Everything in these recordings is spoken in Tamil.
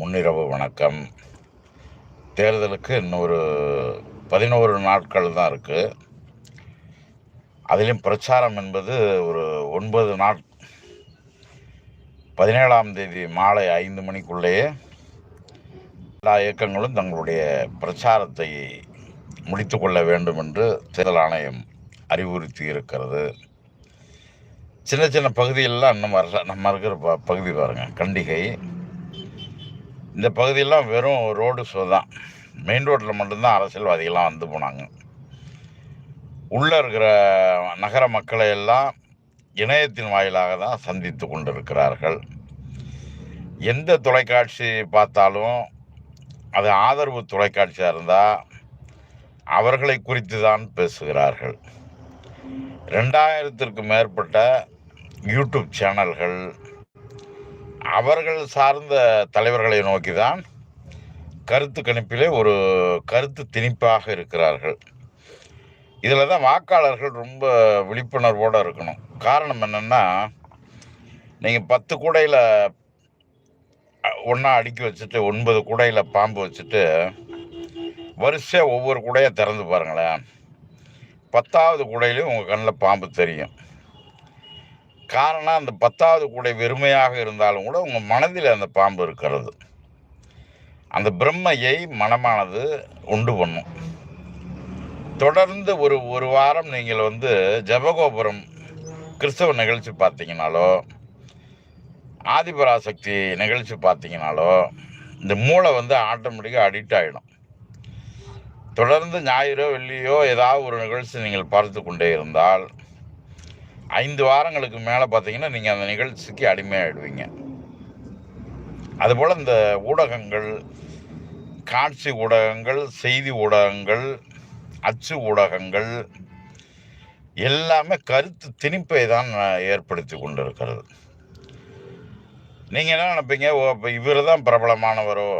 முன்னிரவு வணக்கம். தேர்தலுக்கு இன்னொரு பதினோரு நாட்கள் தான் இருக்குது அதிலும் பிரச்சாரம் என்பது ஒரு ஒன்பது நாள். பதினேழாம் தேதி மாலை ஐந்து மணிக்குள்ளேயே எல்லா இயக்கங்களும் தங்களுடைய பிரச்சாரத்தை முடித்து கொள்ள வேண்டும் என்று தேர்தல் ஆணையம் அறிவுறுத்தி இருக்கிறது. சின்ன சின்ன பகுதியெல்லாம் இன்னும் வரல நம்ம இருக்கிற ப பகுதி பாருங்கள் கண்டிகை. இந்த பகுதியெல்லாம் வெறும் ரோடு ஷோ தான். மெயின் ரோட்டில் மட்டும்தான் அரசியல்வாதிகள்லாம் வந்து போனாங்க. உள்ளே இருக்கிற நகர மக்களை எல்லாம் இணையத்தின் வாயிலாக தான் சந்தித்து கொண்டிருக்கிறார்கள். எந்த தொலைக்காட்சி பார்த்தாலும் அது ஆதரவு தொலைக்காட்சியாக இருந்தால் அவர்களை குறித்து தான் பேசுகிறார்கள். ரெண்டாயிரத்திற்கு மேற்பட்ட யூடியூப் சேனல்கள் அவர்கள் சார்ந்த தலைவர்களை நோக்கி தான் கருத்து கணிப்பிலே ஒரு கருத்து திணிப்பாக இருக்கிறார்கள். இதில் தான் வாக்காளர்கள் ரொம்ப விழிப்புணர்வோடு இருக்கணும். காரணம் என்னென்னா நீங்கள் பத்து கூடையில் ஒன்றா அடுக்கி வச்சுட்டு ஒன்பது கூடையில் பாம்பு வச்சுட்டு வரிசையாக ஒவ்வொரு கூடையாக திறந்து பாருங்களேன். பத்தாவது கூடையிலையும் உங்கள் கண்ணில் பாம்பு தெரியும். காரணம் அந்த பத்தாவது கூடை வெறுமையாக இருந்தாலும் கூட உங்கள் மனதில் அந்த பாம்பு இருக்கிறது. அந்த பிரம்மையை மனமானது உண்டு பண்ணும். தொடர்ந்து ஒரு ஒரு வாரம் நீங்கள் வந்து ஜபகோபுரம் கிறிஸ்தவ நிகழ்ச்சி பார்த்தீங்கனாலோ ஆதிபராசக்தி நிகழ்ச்சி பார்த்தீங்கனாலோ இந்த மூளை வந்து ஆட்டோமேட்டிக்காக அடிக்ட் ஆகிடும் தொடர்ந்து ஞாயிறோ வெள்ளியோ ஏதாவது ஒரு நிகழ்ச்சி நீங்கள் பார்த்து கொண்டே இருந்தால் ஐந்து வாரங்களுக்கு மேலே பார்த்தீங்கன்னா நீங்கள் அந்த நிகழ்ச்சிக்கு அடிமையாகிடுவீங்க அதுபோல் இந்த ஊடகங்கள் காட்சி ஊடகங்கள் செய்தி ஊடகங்கள் அச்சு ஊடகங்கள் எல்லாமே கருத்து திணிப்பை தான் ஏற்படுத்தி கொண்டிருக்கிறது. நீங்கள் என்ன நினைப்பீங்க? ஓ இப்போ இவர் தான் பிரபலமானவரோ?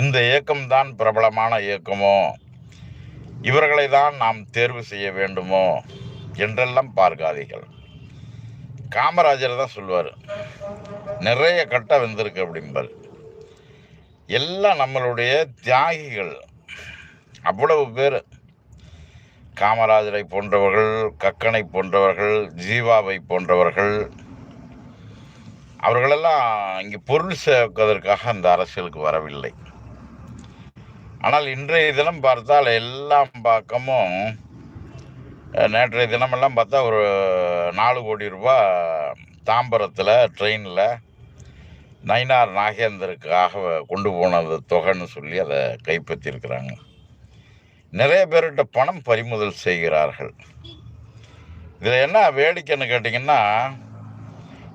இந்த இயக்கம்தான் பிரபலமான இயக்கமோ? இவர்களை தான் நாம் தேர்வு செய்ய வேண்டுமோ? என்றெல்லாம் பார்க்காதீர்கள். காமராஜர் தான் சொல்லுவார் நிறைய கட்டம் வந்திருக்கு அப்படிம்பார். எல்லாம் நம்மளுடைய தியாகிகள் அவ்வளவு பேர். காமராஜரை போன்றவர்கள் கக்கனை போன்றவர்கள் ஜீவாவை போன்றவர்கள் அவர்களெல்லாம் இங்கே பொருள் சேர்ப்பதற்காக அந்த அரசியலுக்கு வரவில்லை. ஆனால் இன்றைய தினம் பார்த்தால் எல்லாம் பக்கமும் நேற்றைய தினமெல்லாம் பார்த்தா ஒரு நாலு கோடி ரூபா தாம்பரத்தில் ட்ரெயினில் நயினார் நாகேந்தருக்காக கொண்டு போனது தொகைன்னு சொல்லி அதை கைப்பற்றியிருக்கிறாங்க. நிறைய பேர்கிட்ட பணம் பறிமுதல் செய்கிறார்கள். இதில் என்ன வேடிக்கைன்னு கேட்டிங்கன்னா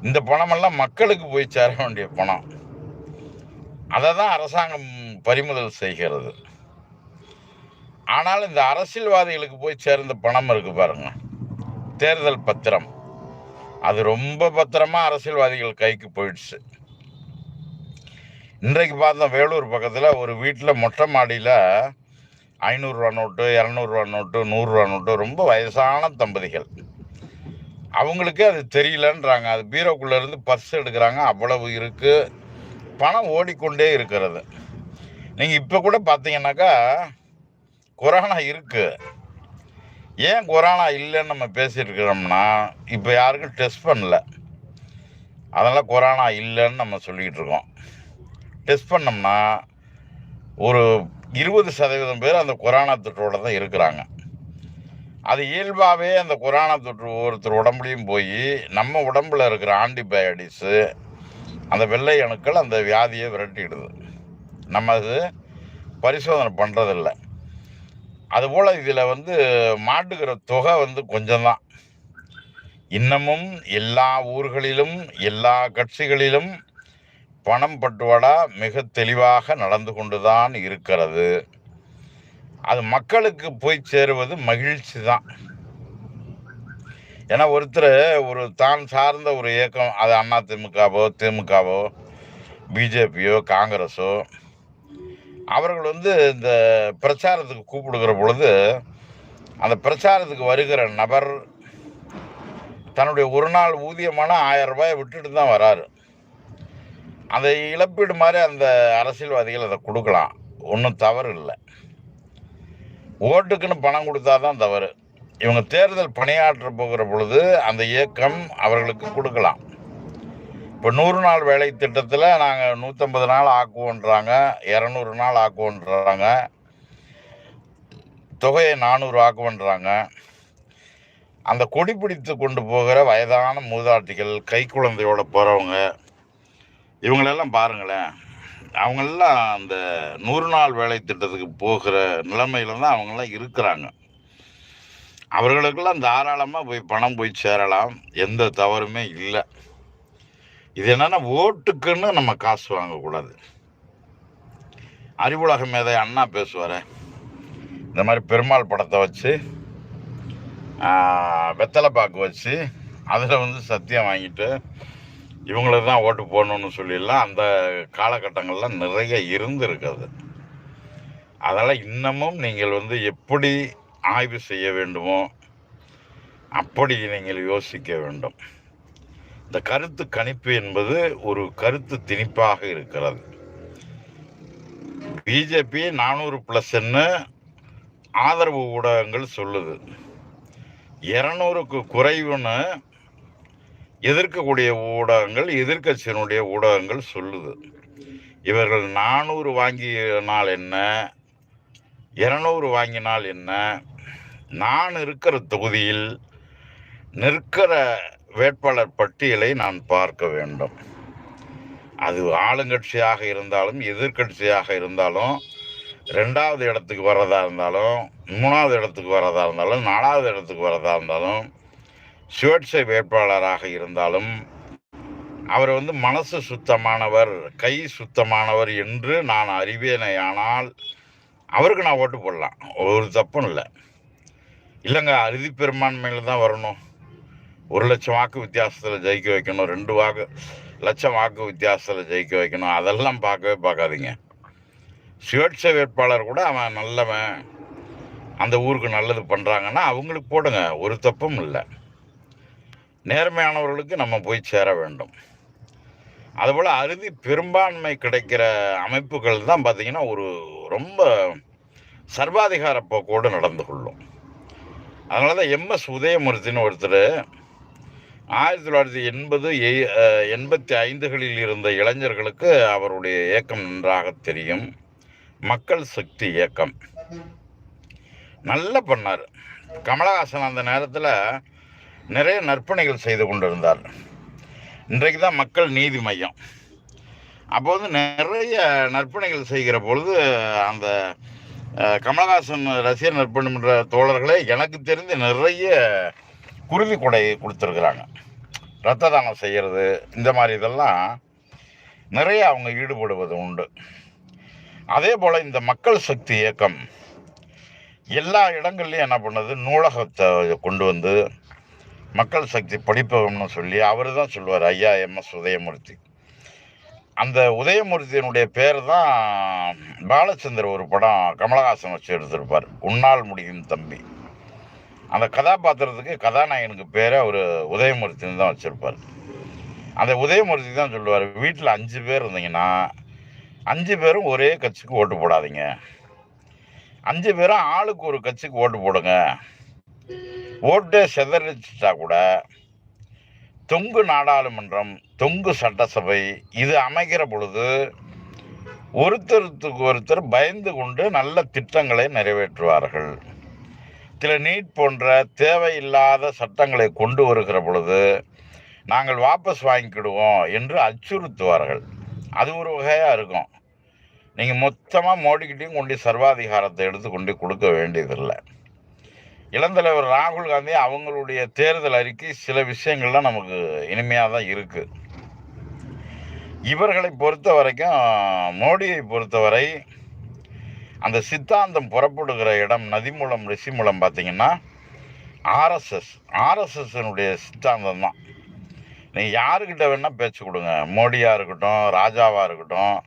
இந்த பணமெல்லாம் மக்களுக்கு போய் சேர வேண்டிய பணம். அதை தான் அரசாங்கம் பறிமுதல் செய்கிறது. ஆனால் இந்த அரசியல்வாதிகளுக்கு போய் சேர்ந்த பணம் இருக்கு பாருங்க. தேர்தல் பத்திரம். அது ரொம்ப பத்திரமா அரசியல்வாதிகள் கைக்கு போயிடுச்சு. இன்றைக்கு பார்த்தோம் வேலூர் பக்கத்தில் ஒரு வீட்டில் மொட்டை மாடியில் ஐநூறுரூவா நோட்டு இரநூறுவா நோட்டு நூறுரூவா நோட்டு ரொம்ப வயசான தம்பதிகள். அவங்களுக்கே அது தெரியலன்றாங்க. அது பீரோக்குள்ளேருந்து பர்ஸ் எடுக்கிறாங்க. அவ்வளவு இருக்குது பணம் ஓடிக்கொண்டே இருக்கிறது. நீங்கள் இப்போ கூட பார்த்தீங்கன்னாக்கா கொரோனா இருக்குது ஏன் கொரோனா இல்லைன்னு நம்ம பேசிட்டு இருக்கிறோம்னா இப்போ யாருக்கும் டெஸ்ட் பண்ணல. அதனால் கொரோனா இல்லைன்னு நம்ம சொல்லிக்கிட்டு இருக்கோம் டெஸ்ட் பண்ணோம்னா ஒரு இருபது சதவீதம் பேர் அந்த கொரோனா தொற்றோட தான் இருக்கிறாங்க. அது இயல்பாகவே அந்த கொரோனா தொற்று ஒருத்தர் உடம்புலையும் போய் நம்ம உடம்புல இருக்கிற ஆன்டிபயோட்டிக்ஸு அந்த வெள்ளை அணுக்கள் அந்த வியாதியை விரட்டிடுது. நம்ம அது பரிசோதனை பண்ணுறதில்ல அதுபோல் இதில் வந்து மாட்டுக்கிற தொகை வந்து கொஞ்சம்தான். இன்னமும் எல்லா ஊர்களிலும் எல்லா கட்சிகளிலும் பணம் பட்டுவாடா மிக தெளிவாக நடந்து கொண்டு தான் இருக்கிறது. அது மக்களுக்கு போய் சேருவது மகிழ்ச்சி தான் ஏன்னா ஒருத்தர் ஒரு தான் சார்ந்த ஒரு இயக்கம் அது அண்ணா திமுகவோ திமுகவோ பிஜேபியோ காங்கிரஸோ அவர்கள் வந்து இந்த பிரச்சாரத்துக்கு கூப்பிடுகிற பொழுது அந்த பிரச்சாரத்துக்கு வருகிற நபர் தன்னுடைய ஒரு நாள் ஊதியமான ஆயிரம் ரூபாயை விட்டுட்டு தான் வராரு. அந்த இழப்பீடு மாதிரி அந்த அரசியல்வாதிகள் அதை கொடுக்கலாம். ஒன்றும் தவறு இல்லை. ஓட்டுக்குன்னு பணம் கொடுத்தா தான் தவறு. இவங்க தேர்தல் பணியாற்ற போகிற பொழுது அந்த இயக்கம் அவர்களுக்கு கொடுக்கலாம். இப்போ நூறு நாள் வேலை திட்டத்தில் நாங்கள் நூற்றம்பது நாள் ஆக்குவோன்றாங்க இரநூறு நாள் ஆக்குவோன்றாங்க தொகையை நானூறு ஆக்குவோன்றாங்க. அந்த கொடி பிடித்து கொண்டு போகிற வயதான மூதாட்டிகள் கை குழந்தையோட போகிறவங்க இவங்களெல்லாம் பாருங்களேன். அவங்களெல்லாம் அந்த நூறு நாள் வேலை திட்டத்துக்கு போகிற நிலைமையில தான் அவங்களாம் இருக்கிறாங்க. அவர்களுக்கெல்லாம் தாராளமாக போய் பணம் போய் சேரலாம். எந்த தவறுமே இல்லை. இது என்னன்னா ஓட்டுக்குன்னு நம்ம காசு வாங்கக்கூடாது. அறிவுலக மேதை அண்ணா பேசுவார். இந்த மாதிரி பெருமாள் படத்தை வச்சு வெத்தலை பாக்கு வச்சு அதில் வந்து சத்தியம் வாங்கிட்டு இவங்களுக்கு தான் ஓட்டு போடணும்னு சொல்லிடலாம் அந்த காலகட்டங்கள்லாம் நிறைய இருந்துருக்குது அதனால் இன்னமும் நீங்கள் வந்து எப்படி ஆய்வு செய்ய வேண்டுமோ அப்படி நீங்கள் யோசிக்க வேண்டும். இந்த கருத்து கணிப்பு என்பது ஒரு கருத்து திணிப்பாக இருக்கிறது. பிஜேபி நானூறு ப்ளஸ்ன்னு ஆதரவு ஊடகங்கள் சொல்லுது. இரநூறுக்கு குறைவுன்னு எதிர்க்கக்கூடிய ஊடகங்கள் எதிர்கட்சியினுடைய ஊடகங்கள் சொல்லுது. இவர்கள் நானூறு வாங்கினால் என்ன? இரநூறு வாங்கினால் என்ன? நான் இருக்கிற தொகுதியில் நிற்கிற வேட்பாளர் பட்டியலை நான் பார்க்க வேண்டும். அது ஆளுங்கட்சியாக இருந்தாலும் எதிர்க்கட்சியாக இருந்தாலும் ரெண்டாவது இடத்துக்கு வர்றதா இருந்தாலும் மூணாவது இடத்துக்கு வர்றதா இருந்தாலும் நாலாவது இடத்துக்கு வர்றதா இருந்தாலும் சுயேட்சை வேட்பாளராக இருந்தாலும் அவர் வந்து மனசு சுத்தமானவர் கை சுத்தமானவர் என்று நான் அறிவேனேயானால் அவருக்கு நான் ஓட்டு போடலாம். ஒரு தப்பும் இல்லை. இல்லைங்க அறுதி பெரும்பான்மையில் தான் வரணும். ஒரு லட்சம் வாக்கு வித்தியாசத்தில் ஜெயிக்க வைக்கணும் ரெண்டு வாக்கு லட்சம் வாக்கு வித்தியாசத்தில் ஜெயிக்க வைக்கணும் அதெல்லாம் பார்க்கவே பார்க்காதீங்க. சுயேட்சை வேட்பாளர் கூட அவன் நல்லவன் அந்த ஊருக்கு நல்லது பண்ணுறாங்கன்னா அவங்களுக்கு போடுங்க ஒரு தப்பும் இல்லை. நேர்மையானவர்களுக்கு நம்ம போய் சேர வேண்டும். அதுபோல் அறுதி பெரும்பான்மை கிடைக்கிற அமைப்புகள் தான் பார்த்திங்கன்னா ஒரு ரொம்ப சர்வாதிகார போக்கோடு நடந்து கொள்ளும். அதனால தான் எம்எஸ் உதயமூர்த்தின்னு ஒருத்தர் ஆயிரத்தி தொள்ளாயிரத்தி எண்பது எய்- எண்பத்தி ஐந்துகளில் இருந்த இளைஞர்களுக்கு அவருடைய இயக்கம் நன்றாக தெரியும். மக்கள் சக்தி இயக்கம். நல்லா பண்ணார். கமலஹாசன் அந்த நேரத்தில் நிறைய நற்பணிகள் செய்து கொண்டிருந்தார். இன்றைக்கு தான் மக்கள் நீதி மையம். அப்போ வந்து நிறைய நற்பணிகள் செய்கிற பொழுது அந்த கமலஹாசன் ரசிகர் நற்பணி மன்ற தோழர்களே எனக்கு தெரிந்து நிறைய குருதி கொடை கொடுத்துருக்குறாங்க. ரத்த தானம் செய்கிறது இந்த மாதிரி இதெல்லாம் நிறைய அவங்க ஈடுபடுவது உண்டு. அதே போல் இந்த மக்கள் சக்தி இயக்கம் எல்லா இடங்கள்லையும் என்ன பண்ணுது? நூலகத்தை கொண்டு வந்து மக்கள் சக்தி படிப்பகம்னு சொல்லி அவர் தான் சொல்லுவார் ஐயா எம்எஸ் உதயமூர்த்தி. அந்த உதயமூர்த்தியினுடைய பேர் தான் பாலச்சந்தர் ஒரு படம் கமலஹாசன் வச்சு எடுத்திருப்பார் உன்னால் முடியும் தம்பி. அந்த கதாபாத்திரத்துக்கு கதாநாயகனுக்கு பேரை அவர் உதயமூர்த்தின்னு தான் வச்சுருப்பார். அந்த உதயமூர்த்தி தான் சொல்லுவார் வீட்டில் அஞ்சு பேர் இருந்தீங்கன்னா அஞ்சு பேரும் ஒரே கட்சிக்கு ஓட்டு போடாதீங்க. அஞ்சு பேரும் ஆளுக்கு ஒரு கட்சிக்கு ஓட்டு போடுங்க. ஓட்டே செதறிச்சிட்டா கூட தொங்கு நாடாளுமன்றம் தொங்கு சட்டசபை இது அமைகிற பொழுது ஒருத்தருக்கு ஒருத்தர் பயந்து கொண்டு நல்ல திட்டங்களை நிறைவேற்றுவார்கள். சில நீட் போன்ற தேவையில்லாத சட்டங்களை கொண்டு வருகிற பொழுது நாங்கள் வாபஸ் வாங்கிக்கிடுவோம் என்று அச்சுறுத்துவார்கள். அது ஒரு வகையாக இருக்கும். நீங்கள் மொத்தமாக மோடிக்கிட்டையும் கொண்டு சர்வாதிகாரத்தை எடுத்து கொண்டு கொடுக்க வேண்டியதில்லை. இளந்தலைவர் ராகுல் காந்தி அவங்களுடைய தேர்தல் அறிக்கை சில விஷயங்கள்லாம் நமக்கு இனிமையாக தான் இருக்குது இவர்களை பொறுத்த வரைக்கும் மோடியை பொறுத்தவரை அந்த சித்தாந்தம் புறப்படுகிற இடம் நதிமூலம் ரிஷிமூலம் பார்த்தீங்கன்னா ஆர்எஸ்எஸ் ஆர்எஸ்எஸ்னுடைய சித்தாந்தம் தான். நீங்கள் யாருக்கிட்ட வேணால் பேச்சு கொடுங்க. மோடியாக இருக்கட்டும் ராஜாவாக இருக்கட்டும்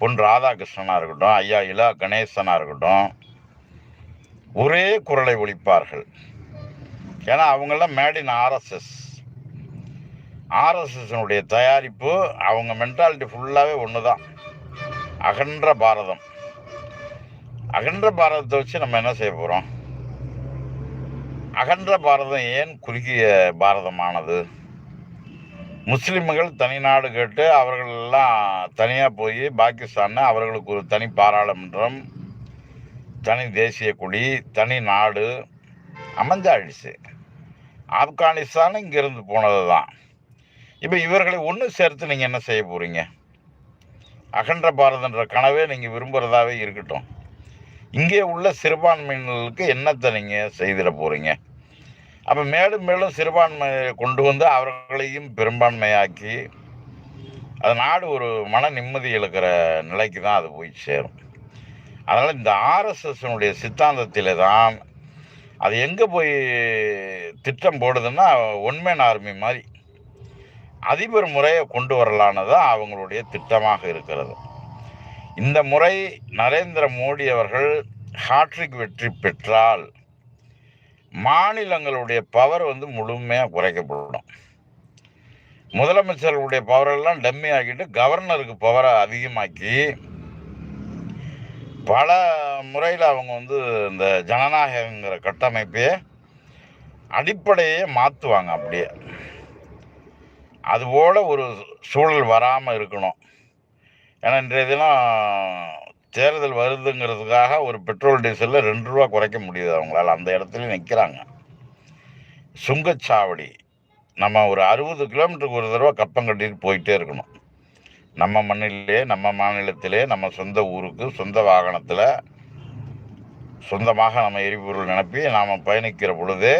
பொன் ராதாகிருஷ்ணனாக இருக்கட்டும் ஐயா இலா கணேசனாக இருக்கட்டும் ஒரே குரலை ஒழிப்பார்கள். ஏன்னா அவங்கெல்லாம் மேடின் ஆர்எஸ்எஸ் ஆர்எஸ்எஸ்னுடைய தயாரிப்பு அவங்க மென்டாலிட்டி ஃபுல்லாகவே ஒன்று தான் அகன்ற பாரதம். அகன்ற பாரதத்தை வச்சு நம்ம என்ன செய்ய போகிறோம் அகன்ற பாரதம் ஏன் குறுகிய பாரதமானது? முஸ்லிம்கள் தனி நாடு கேட்டு அவர்கள் எல்லாம் தனியாக போய் பாகிஸ்தான் அவர்களுக்கு ஒரு தனி பாராளுமன்றம் தனி தேசிய கொடி தனி நாடு அமைஞ்சாயிடுச்சு. ஆப்கானிஸ்தான் இங்கேருந்து போனது தான் இப்போ இவர்களை ஒன்று சேர்த்து நீங்கள் என்ன செய்ய போகிறீங்க அகன்ற பாரதன்ற கனவே நீங்கள் விரும்புகிறதாவே இருக்கட்டும். இங்கே உள்ள சிறுபான்மையினர்களுக்கு என்னத்தை நீங்கள் செய்திட போகிறீங்க அப்போ மேலும் மேலும் சிறுபான்மையை கொண்டு வந்து அவர்களையும் பெரும்பான்மையாக்கி அது நாடு ஒரு மன நிம்மதி இழக்கிற நிலைக்கு தான் அது போய் சேரும். அதனால் இந்த ஆர்எஸ்எஸ்னுடைய சித்தாந்தத்தில் தான் அது எங்கே போய் திட்டம் போடுதுன்னா ஒன்மேன் ஆர்மி மாதிரி அதிபர் முறையை கொண்டு வரலான்னு தான் அவங்களுடைய திட்டமாக இருக்கிறது. இந்த முறை நரேந்திர மோடி அவர்கள் ஹாட்ரிக் வெற்றி பெற்றால் மாநிலங்களுடைய பவர் வந்து முழுமையாக குறைக்கப்படும். முதலமைச்சர்களுடைய பவரெல்லாம் டம்மி ஆக்கிட்டு கவர்னருக்கு பவரை அதிகமாக்கி பல முறையில் அவங்க வந்து இந்த ஜனநாயகங்கிற கட்டமைப்பையே அடிப்படையே மாற்றுவாங்க அப்படியே. அதுபோல் ஒரு சூழல் வராமல் இருக்கணும். ஏன்னா இன்றைய தினம் தேர்தல் வருதுங்கிறதுக்காக ஒரு பெட்ரோல் டீசலில் ரெண்டு ரூபா குறைக்க முடியுது அவங்களால. அந்த இடத்துல நிற்கிறாங்க சுங்கச்சாவடி. நம்ம ஒரு அறுபது கிலோமீட்டருக்கு ஒரு தடவை கப்பம் கட்டிட்டு போயிட்டே இருக்கணும். நம்ம மண்ணிலே நம்ம மாநிலத்திலே நம்ம சொந்த ஊருக்கு சொந்த வாகனத்தில் சொந்தமாக நம்ம எரிபொருள் நிரப்பி நாம் பயணிக்கிற பொழுது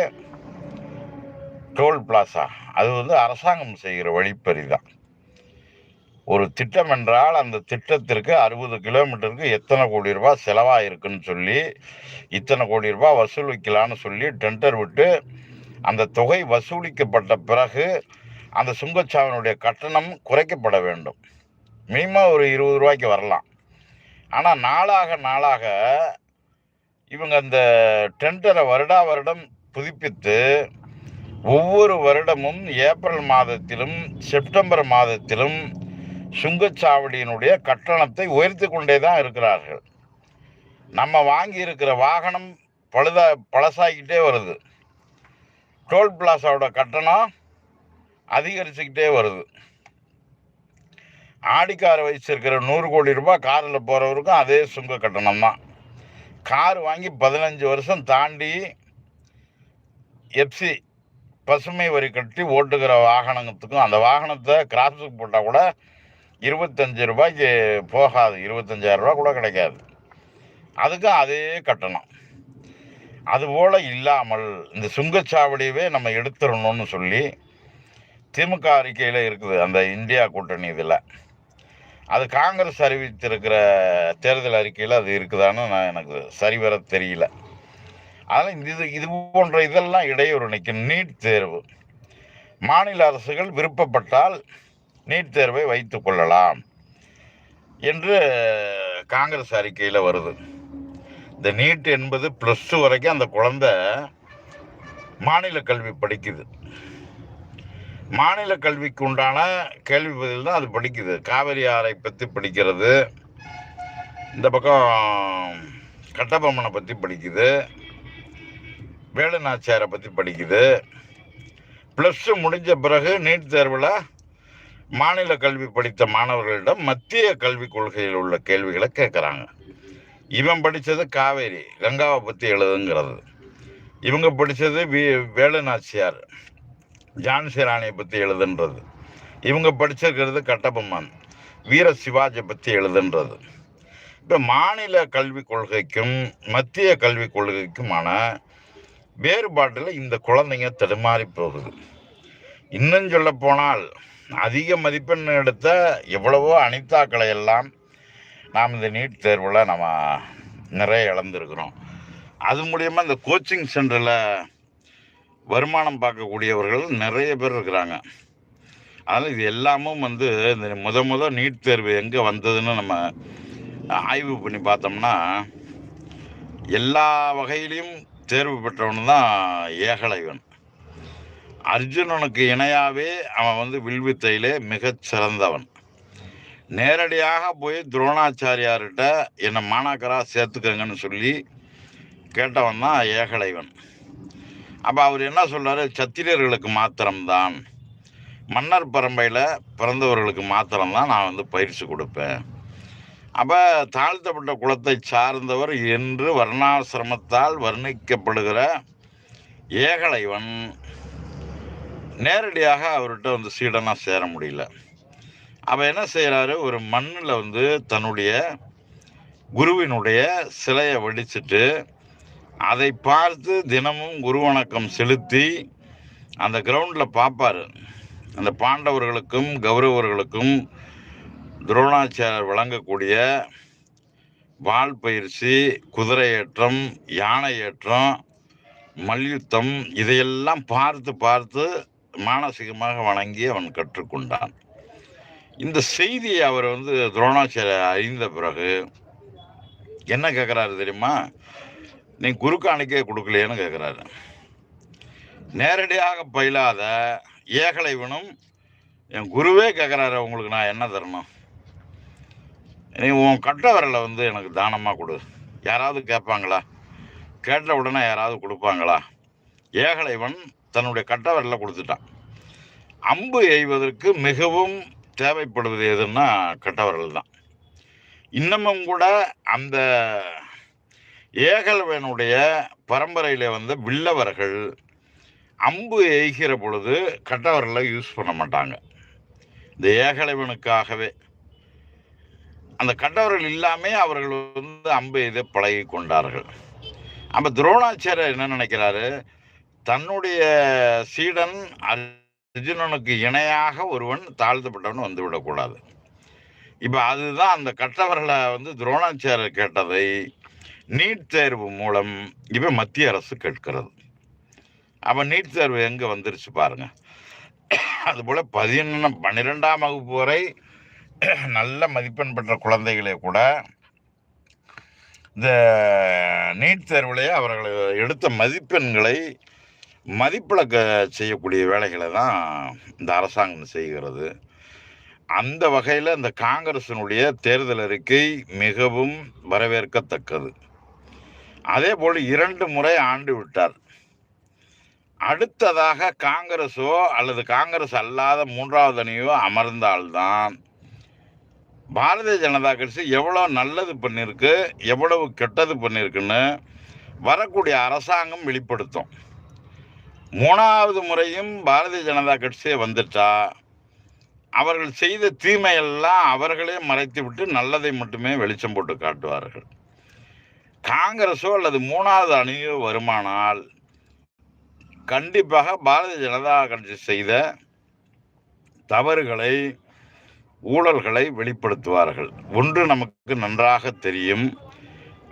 டோல் பிளாசா. அது வந்து அரசாங்கம் செய்கிற வழிப்பறி தான் ஒரு திட்டம் என்றால் அந்த திட்டத்திற்கு அறுபது கிலோமீட்டருக்கு எத்தனை கோடி ரூபாய் செலவாக இருக்குன்னு சொல்லி இத்தனை கோடி ரூபாய் வசூலிக்கலான்னு சொல்லி டெண்டர் விட்டு அந்த தொகை வசூலிக்கப்பட்ட பிறகு அந்த சுங்கச்சாவனுடைய கட்டணம் குறைக்கப்பட வேண்டும். மினிமம் ஒரு இருபது ரூபாய்க்கு வரலாம். ஆனால் நாளாக நாளாக இவங்க அந்த டெண்டரை வருடா வருடம் புதுப்பித்து ஒவ்வொரு வருடமும் ஏப்ரல் மாதத்திலும் செப்டம்பர் மாதத்திலும் சுங்கச்சாவடியினுடைய கட்டணத்தை உயர்த்தி கொண்டே தான் இருக்கிறார்கள். நம்ம வாங்கி இருக்கிற வாகனம் பழுதா பழசாகிக்கிட்டே வருது. டோல் பிளாசாவோட கட்டணம் அதிகரிச்சுக்கிட்டே வருது. ஆடி கார் வச்சிருக்கிற நூறு கோடி ரூபாய் காரில் போகிறவருக்கும் அதே சுங்க கட்டணம் தான். கார் வாங்கி பதினஞ்சு வருஷம் தாண்டி எப்சி பசுமை வரி கட்டி ஓட்டுகிற வாகனத்துக்கும் அந்த வாகனத்தை கிராஸுக்கு போட்டால் கூட இருபத்தஞ்சு ரூபாய்க்கு போகாது. இருபத்தஞ்சாயிரம் ரூபா கூட கிடைக்காது. அதுக்கும் அதே கட்டணம். அதுபோல் இல்லாமல் இந்த சுங்கச்சாவடியவே நம்ம எடுத்துடணும்னு சொல்லி திமுக அறிக்கையில் இருக்குது. அந்த இந்தியா கூட்டணி இதில். அது காங்கிரஸ் அறிவித்திருக்கிற தேர்தல் அறிக்கையில் அது இருக்குதான்னு நான் எனக்கு சரிவர தெரியல. அதனால் இந்த இது இது போன்ற இதெல்லாம் இடையூறு நிற்கும். நீட் தேர்வு. மாநில அரசுகள் விருப்பப்பட்டால் நீட் தேர்வை வைத்து கொள்ளலாம் என்று காங்கிரஸ் அறிக்கையில் வருது. இந்த நீட் என்பது ப்ளஸ் டூ வரைக்கும் அந்த குழந்தை மாநில கல்வி படிக்குது. மாநில கல்விக்கு உண்டான கேள்வி பதில் தான் அது படிக்குது. காவிரி ஆறை பற்றி படிக்கிறது இந்த பக்கம் கட்டபொம்மனை பற்றி படிக்குது வேலுநாச்சியாரை பற்றி படிக்குது. ப்ளஸ் டூ முடிஞ்ச பிறகு நீட் தேர்வில் மாநில கல்வி படித்த மாணவர்களிடம் மத்திய கல்விக் கொள்கையில் உள்ள கேள்விகளை கேட்குறாங்க. இவன் படித்தது காவேரி கங்காவை பற்றி எழுதுங்கிறது. இவங்க படித்தது வி வேலுநாச்சியார் ஜான்சி ராணியை பற்றி எழுதுன்றது. இவங்க படிச்சிருக்கிறது கட்டபொம்மன் வீர சிவாஜி பற்றி எழுதுன்றது. இப்போ மாநில கல்விக் கொள்கைக்கும் மத்திய கல்விக் கொள்கைக்குமான வேறுபாட்டில் இந்த குழந்தைங்க தடுமாறி போகுது. இன்னும் சொல்ல போனால் அதிக மதிப்பெண் எடுத்த எவ்வளவோ அனிதாக்களை எல்லாம் நாம் இந்த நீட் தேர்வில் நம்ம நிறைய இழந்திருக்கிறோம். அது மூலியமாக இந்த கோச்சிங் சென்டரில் வருமானம் பார்க்கக்கூடியவர்கள் நிறைய பேர் இருக்கிறாங்க. அதனால் இது எல்லாமும் வந்து இந்த முத முத நீட் தேர்வு எங்கே வந்ததுன்னு நம்ம ஆய்வு பண்ணி பார்த்தோம்னா எல்லா வகையிலையும் தேர்வு பெற்றவன் தான் ஏகலைவன். அர்ஜுனனுக்கு இணையாவே அவன் வந்து வில்வித்தையிலே மிகச் சிறந்தவன். நேரடியாக போய் துரோணாச்சாரியார்கிட்ட என்னை மாணாக்கராக சேர்த்துக்கங்கன்னு சொல்லி கேட்டவன் தான் ஏகலைவன். அப்போ அவர் என்ன சொல்கிறார் சத்திரியர்களுக்கு மாத்திரம்தான். மன்னர் பரம்பையில் பிறந்தவர்களுக்கு மாத்திரம்தான் நான் வந்து பயிற்சி கொடுப்பேன். அப்போ தாழ்த்தப்பட்ட குலத்தை சார்ந்தவர் என்று வர்ணாசிரமத்தால் வர்ணிக்கப்படுகிற ஏகலைவன். நேரடியாக அவர்கிட்ட வந்து சீடனாக சேர முடியல. அவ என்ன செய்கிறாரு ஒரு மண்ணில் வந்து தன்னுடைய குருவினுடைய சிலையை வடிச்சிட்டு அதை பார்த்து தினமும் குரு வணக்கம் செலுத்தி அந்த கிரவுண்டில் பார்ப்பாரு அந்த பாண்டவர்களுக்கும் கௌரவர்களுக்கும் துரோணாச்சாரியர் வழங்கக்கூடிய வாள் பயிற்சி குதிரை ஏற்றம் யானை ஏற்றம் மல்யுத்தம் இதையெல்லாம் பார்த்து பார்த்து மானசீகமாக வணங்கி அவன் கற்றுக்கொண்டான். இந்த செய்தியை அவர் வந்து துரோணாச்சாரியர் அறிந்த பிறகு என்ன கேட்குறாரு தெரியுமா? நீ குருக்காணிக்கே கொடுக்கலையேன்னு கேட்குறாரு நேரடியாக பயிலாத ஏகலைவனும் என் குருவே கேட்குறாரு உங்களுக்கு நான் என்ன தரணும் நீ உன் கட்டவரில் வந்து எனக்கு தானமாக கொடு. யாராவது கேட்பாங்களா? கேட்ட உடனே யாராவது கொடுப்பாங்களா? ஏகலைவன் தன்னுடைய கட்ட கொடுத்துட்டான். அம்பு எய்வதற்கு மிகவும் தேவைப்படுவது எதுன்னா கட்டவரல் தான். இன்னமும் கூட அந்த ஏகல்வனுடைய பரம்பரையில் வந்த வில்லவர்கள் அம்பு எய்கிற பொழுது கட்டவரலை யூஸ் பண்ண மாட்டாங்க. இந்த ஏகலைவனுக்காகவே. அந்த கட்டவர்கள் இல்லாமல் அவர்கள் வந்து அம்பு எய்த பழகி கொண்டார்கள். அப்போ துரோணாச்சாரியர் என்ன நினைக்கிறாரு? தன்னுடைய சீடன் அர்ஜுனனுக்கு இணையாக ஒருவன் தாழ்த்தப்பட்டவன் வந்துவிடக்கூடாது இப்போ அதுதான் அந்த கட்டவர்களை வந்து துரோணாச்சாரியர் கேட்டதை நீட் தேர்வு மூலம் இப்போ மத்திய அரசு கேட்கிறது. அப்போ நீட் தேர்வு எங்கே வந்துருச்சு பாருங்க. அதுபோல் பதினொன்று பன்னிரெண்டாம் வகுப்பு வரை நல்ல மதிப்பெண் பெற்ற குழந்தைகளே கூட இந்த நீட் தேர்விலேயே அவர்கள் எடுத்த மதிப்பெண்களை மதிப்பிழக்க செய்யக்கூடிய வேலைகளை தான் இந்த அரசாங்கம் செய்கிறது. அந்த வகையில் இந்த காங்கிரஸினுடைய தேர்தல் அறிக்கை மிகவும் வரவேற்கத்தக்கது. அதே போல் இரண்டு முறை ஆண்டு விட்டார். அடுத்ததாக காங்கிரஸோ அல்லது காங்கிரஸ் அல்லாத மூன்றாவது அணியோ அமர்ந்தால்தான் பாரதிய ஜனதா கட்சி எவ்வளோ நல்லது பண்ணியிருக்கு எவ்வளவு கெட்டது பண்ணியிருக்குன்னு வரக்கூடிய அரசாங்கம் வெளிப்படுத்தும். மூணாவது முறையும் பாரதிய ஜனதா கட்சியே வந்துட்டா. அவர்கள் செய்த தீமையெல்லாம் அவர்களே மறைத்து விட்டு நல்லதை மட்டுமே வெளிச்சம் போட்டு காட்டுவார்கள். காங்கிரஸோ அல்லது மூணாவது அணியோ வருமானால் கண்டிப்பாக பாரதிய ஜனதா கட்சி செய்த தவறுகளை ஊழல்களை வெளிப்படுத்துவார்கள். ஒன்று நமக்கு நன்றாக தெரியும்.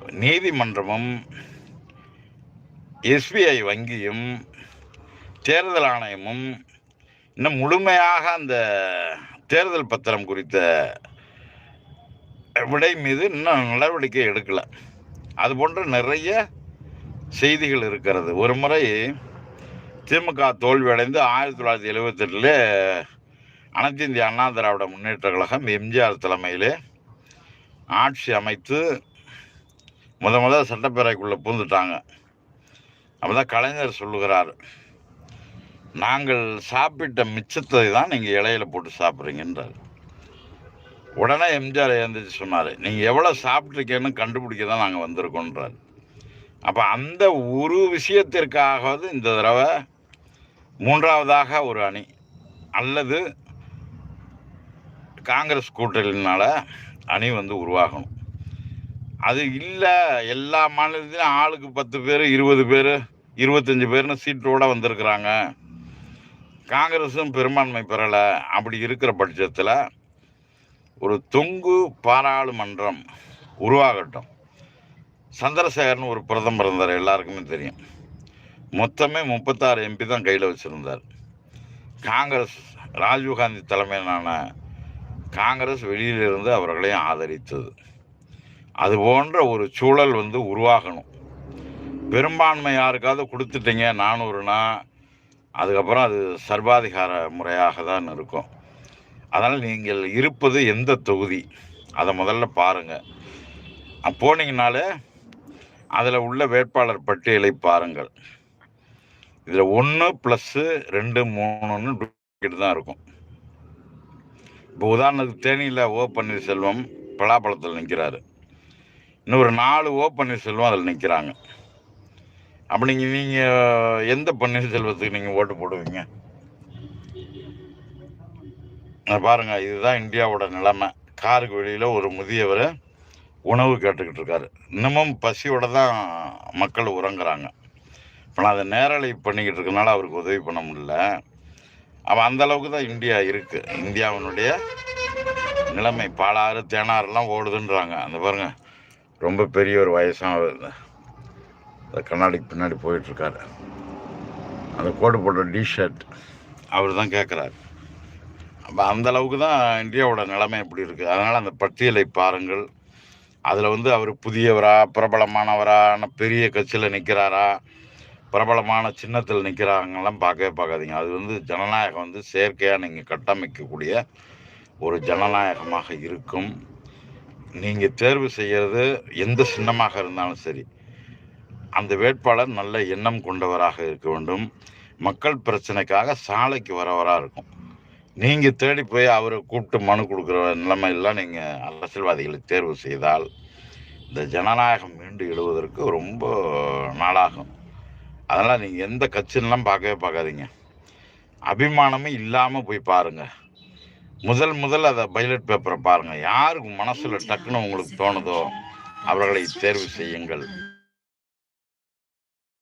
நீதிமன்றமும் எஸ்பிஐ வங்கியும் தேர்தல் ஆணையமும் இன்னும் முழுமையாக அந்த தேர்தல் பத்திரம் குறித்த விடை மீது இன்னும் நடவடிக்கை எடுக்கலை. அது போன்ற நிறைய செய்திகள் இருக்கிறது. ஒரு முறை திமுக தோல்வி அடைந்து ஆயிரத்தி தொள்ளாயிரத்தி எழுபத்தெட்டில் அனைத்து இந்திய அண்ணா திராவிட முன்னேற்ற கழகம் எம்ஜிஆர் தலைமையிலே ஆட்சி அமைத்து முத முத சட்டப்பேரவைக்குள்ளே பூந்துட்டாங்க. அப்பதான் கலைஞர் சொல்லுகிறார் நாங்கள் சாப்பிட்ட மிச்சத்தை தான் நீங்கள் இலையில போட்டு சாப்பிட்றீங்கன்றார். உடனே எம்ஜிஆர் எழுந்திரிச்சு சொன்னார் நீங்கள் எவ்வளோ சாப்பிட்ருக்கேன்னு கண்டுபிடிக்க தான் நாங்கள் வந்திருக்கோன்றார் அப்போ அந்த ஒரு விஷயத்திற்காகவது இந்த தடவை மூன்றாவதாக ஒரு அணி அல்லது காங்கிரஸ் கூட்டணினால் அணி வந்து உருவாகணும். அது இல்லை எல்லா மாநிலத்திலும் ஆளுக்கு பத்து பேர் இருபது பேர் இருபத்தஞ்சி பேர்னு சீட்டோடு வந்திருக்கிறாங்க. காங்கிரஸும் பெரும்பான்மை பெறலை. அப்படி இருக்கிற பட்சத்தில் ஒரு தொங்கு பாராளுமன்றம் உருவாகட்டும். சந்திரசேகர்னு ஒரு பிரதமர் இருந்தார் எல்லாருக்குமே தெரியும். மொத்தமே முப்பத்தாறு எம்பி தான் கையில் வச்சுருந்தார். காங்கிரஸ் ராஜீவ்காந்தி தலைமையிலான காங்கிரஸ் வெளியிலிருந்து அவர்களையும் ஆதரித்தது. அது போன்ற ஒரு சூழல் வந்து உருவாகணும். பெரும்பான்மை யாருக்காவது கொடுத்துட்டீங்க நானூறுனா அதுக்கப்புறம் அது சர்வாதிகார முறையாக தான் இருக்கும். அதனால் நீங்கள் இருப்பது எந்த தொகுதி? அதை முதல்ல பாருங்கள் போனீங்கனாலே அதில் உள்ள வேட்பாளர் பட்டியலை பாருங்கள். இதில் ஒன்று ப்ளஸ்ஸு ரெண்டு மூணுன்னு டூப்ளிகேட் தான் இருக்கும். இப்போ உதாரணத்துக்கு தேனியில் ஓ பன்னீர்செல்வம் பலாப்பழத்தில் நிற்கிறாரு. இன்னும் ஒரு நாலு ஓ பன்னீர்செல்வம் அதில் நிற்கிறாங்க. அப்போ நீங்கள் நீங்கள் எந்த பன்னீர்செல்வத்துக்கு நீங்கள் ஓட்டு போடுவீங்க? அஹ் பாருங்க இதுதான் இந்தியாவோட நிலைமை. காருக்கு வெளியில் ஒரு முதியவர் உணவு கேட்டுக்கிட்டு இருக்காரு. இன்னமும் பசியோட தான் மக்கள் உறங்குறாங்க. இப்போ நான் அதை நேரலை பண்ணிக்கிட்டு இருக்கனால அவருக்கு உதவி பண்ண முடியல. அவன் அந்த அளவுக்கு தான் இந்தியா இருக்கு. இந்தியாவினுடைய நிலைமை பாலாறு தேனாறுலாம் ஓடுதுன்றாங்க. அந்த பாருங்க ரொம்ப பெரிய ஒரு வயசாக கண்ணாடிக்கு பின்னாடி போயிட்டுருக்காரு. அந்த கோடு போட்ட டிஷர்ட் அவர் தான் கேட்குறாரு அப்போ அந்த அளவுக்கு தான் இந்தியாவோட நிலைமை இப்படி இருக்குது அதனால் அந்த பட்டியலை பாருங்கள். அதில் வந்து அவர் புதியவரா பிரபலமானவரான பெரிய கட்சியில் நிற்கிறாரா பிரபலமான சின்னத்தில் நிற்கிறாங்கலாம் பார்க்கவே பார்க்காதீங்க. அது வந்து ஜனநாயகம் வந்து செயற்கையாக நீங்கள் கட்டமைக்கக்கூடிய ஒரு ஜனநாயகமாக இருக்கும். நீங்கள் தேர்வு செய்கிறது எந்த சின்னமாக இருந்தாலும் சரி அந்த வேட்பாளர் நல்ல எண்ணம் கொண்டவராக இருக்க வேண்டும். மக்கள் பிரச்சனைக்காக சாலைக்கு வரவராக இருக்கும். நீங்கள் தேடி போய் அவரை கூப்பிட்டு மனு கொடுக்குற நிலைமையெல்லாம் நீங்கள் அரசியல்வாதிகளுக்கு தேர்வு செய்தால் இந்த ஜனநாயகம் மீண்டு எழுவதற்கு ரொம்ப நாளாகும். அதனால் நீங்கள் எந்த கட்சின்னெலாம் பார்க்கவே பார்க்காதீங்க. அபிமானமே இல்லாமல் போய் பாருங்கள் முதல் முதல் அதை பைலட் பேப்பரை பாருங்கள் யாருக்கு மனசில் டக்குன்னு உங்களுக்கு தோணுதோ அவர்களை தேர்வு செய்யுங்கள்.